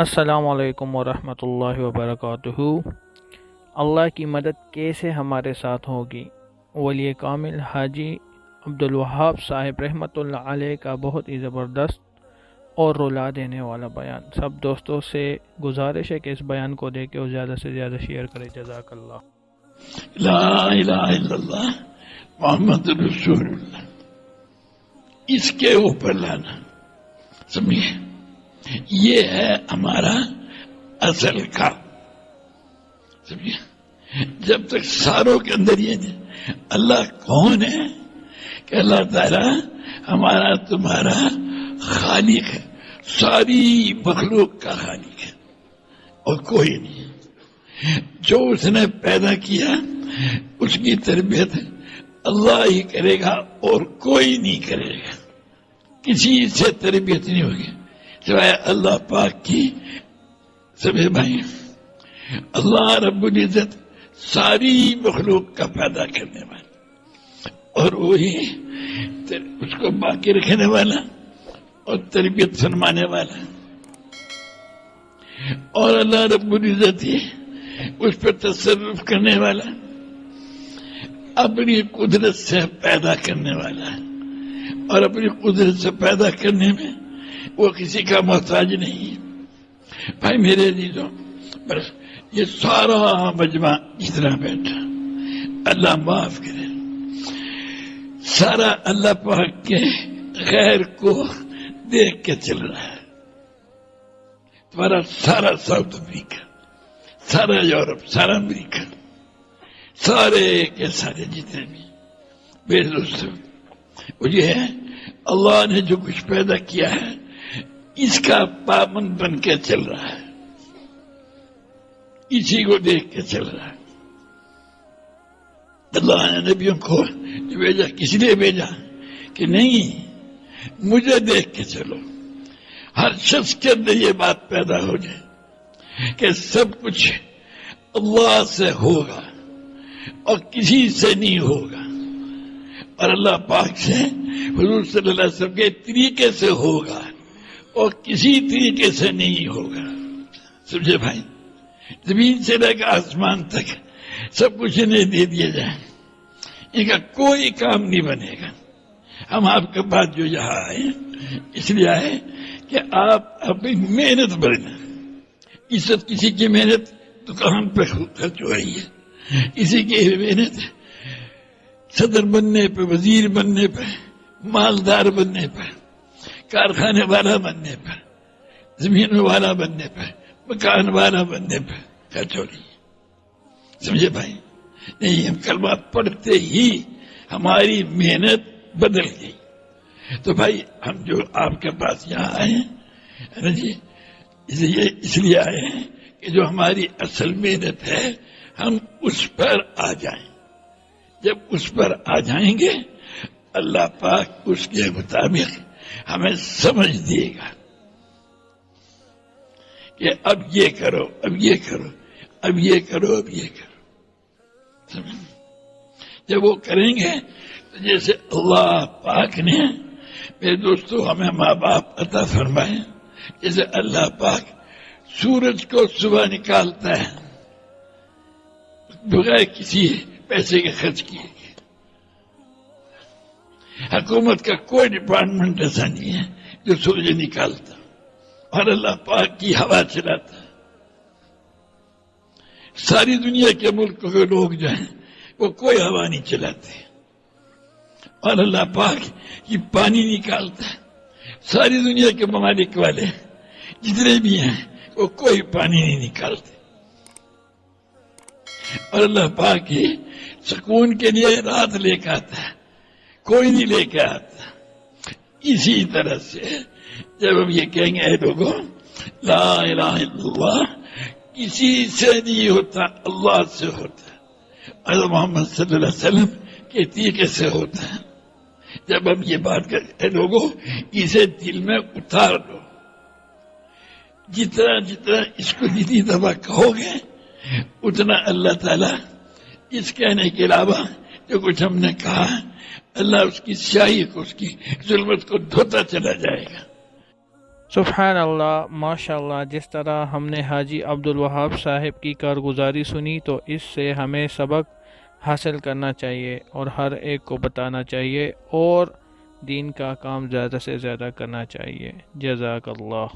السلام علیکم ورحمۃ اللہ وبرکاتہ۔ اللہ کی مدد کیسے ہمارے ساتھ ہوگی؟ ولی کامل حاجی عبدالوہاب صاحب رحمۃ اللہ علیہ کا بہت ہی زبردست اور رولا دینے والا بیان۔ سب دوستوں سے گزارش ہے کہ اس بیان کو دے کے اور زیادہ سے زیادہ شیئر کرے جزاک اللہ۔ لا الہ الا اللہ، محمد رسول اللہ۔ اس کے اوپر لانا۔ سمجھے؟ یہ ہے ہمارا اصل کام سمجھے؟ جب تک ساروں کے اندر یہ نہیں، اللہ کون ہے؟ کہ اللہ تعالی ہمارا تمہارا خالق ہے، ساری مخلوق کا خالق ہے، اور کوئی نہیں۔ جو اس نے پیدا کیا، اس کی تربیت اللہ ہی کرے گا اور کوئی نہیں کرے گا۔ کسی سے تربیت نہیں ہوگی۔ سوائے اللہ پاک کی سبھی بھائی۔ اللہ رب العزت ساری مخلوق کا پیدا کرنے والا۔ اور وہی اس کو باقی رکھنے والا اور تربیت فرمانے والا۔ اور اللہ رب العزت ہی اس پہ تصرف کرنے والا۔ اپنی قدرت سے پیدا کرنے والا۔ اور اپنی قدرت سے پیدا کرنے میں وہ کسی کا محتاج نہیں بھائی میرے عزیزوں، بس یہ سارا مجمع جتنا بیٹھا۔ اللہ معاف کرے۔ سارا اللہ پاک کے غیر کو دیکھ کے چل رہا ہے۔ تمہارا سارا ساؤتھ افریقہ سارا یورپ، سارا امریکہ، سارے کے سارے جتنے بھی بے دوست۔ وہ یہ ہے، اللہ نے جو کچھ پیدا کیا ہے اس کا پابند بن کے چل رہا ہے۔ اسی کو دیکھ کے چل رہا ہے۔ اللہ نے نبیوں کو بھیجا، کس لیے بھیجا؟ کہ نہیں، مجھے دیکھ کے چلو۔ ہر شخص کے اندر یہ بات پیدا ہو جائے کہ سب کچھ اللہ سے ہوگا اور کسی سے نہیں ہوگا۔ اور اللہ پاک سے حضور صلی اللہ علیہ وسلم کے طریقے سے ہوگا۔ اور کسی طریقے سے نہیں ہوگا۔ سمجھے بھائی؟ زمین سے لے کر آسمان تک سب کچھ انہیں دے دیا جائے۔ ان کا کوئی کام نہیں بنے گا۔ ہم آپ کے پاس جو یہاں آئے، اس لیے آئے کہ آپ اپنی محنت بڑھنا عزت کسی کی محنت دکان پہ خرچ ہو رہی ہے۔ کسی کی محنت صدر بننے پہ وزیر بننے پہ مالدار بننے پہ کارخانے والا بننے پہ زمین والا بننے پہ مکان والا بننے پہ خرچ سمجھے بھائی؟ نہیں، ہم کلمہ پڑھتے ہی ہماری محنت بدل گئی۔ تو بھائی، ہم جو آپ کے پاس یہاں آئے ہیں جی؟ اس لیے آئے ہیں کہ جو ہماری اصل محنت ہے، ہم اس پر آ جائیں۔ جب اس پر آ جائیں گے، اللہ پاک اس کے مطابق ہمیں سمجھ دیے گا کہ اب یہ کرو، اب یہ کرو، اب یہ کرو، اب یہ کرو۔ جب وہ کریں گے تو جیسے اللہ پاک نے میرے دوستو ہمیں ماں باپ عطا فرمائے، جیسے اللہ پاک سورج کو صبح نکالتا ہے، بغیر کسی پیسے کے خرچ کیے گئے۔ حکومت کا کوئی ڈپارٹمنٹ ایسا نہیں ہے جو سورج نکالتا اور اللہ پاک کی ہوا چلاتا ساری دنیا کے ملک کے لوگ جو ہیں، وہ کوئی ہوا نہیں چلاتے۔ اور اللہ پاک کی پانی نکالتا ہے۔ ساری دنیا کے ممالک والے جتنے بھی ہیں، وہ کوئی پانی نہیں نکالتے۔ اور اللہ پاک سکون کے لیے رات لے کے آتا ہے۔ کوئی نہیں لے کے آتا۔ اسی طرح سے جب ہم یہ کہیں گے لوگوں، لا الہ الا اللہ، کسی سے نہیں ہوتا، اللہ سے ہوتا۔ حضرت محمد صلی اللہ علیہ وسلم کے طریقے سے ہوتا؟ ہے جب ہم یہ بات کرتے لوگوں، اسے دل میں اتار دو۔ جتنا جتنا اس کو جتنی دفعہ کہو گے، اتنا اللہ تعالی اس کہنے کے علاوہ جو کچھ ہم نے کہا اللہ اس کی سیاہی کو، اس کی ظلمت کو دھوتا چلا جائے گا۔ سبحان اللہ ماشاء اللہ جس طرح ہم نے حاجی عبدالوہاب صاحب کی کارگزاری سنی تو اس سے ہمیں سبق حاصل کرنا چاہیے اور ہر ایک کو بتانا چاہیے اور دین کا کام زیادہ سے زیادہ کرنا چاہیے۔ جزاک اللہ۔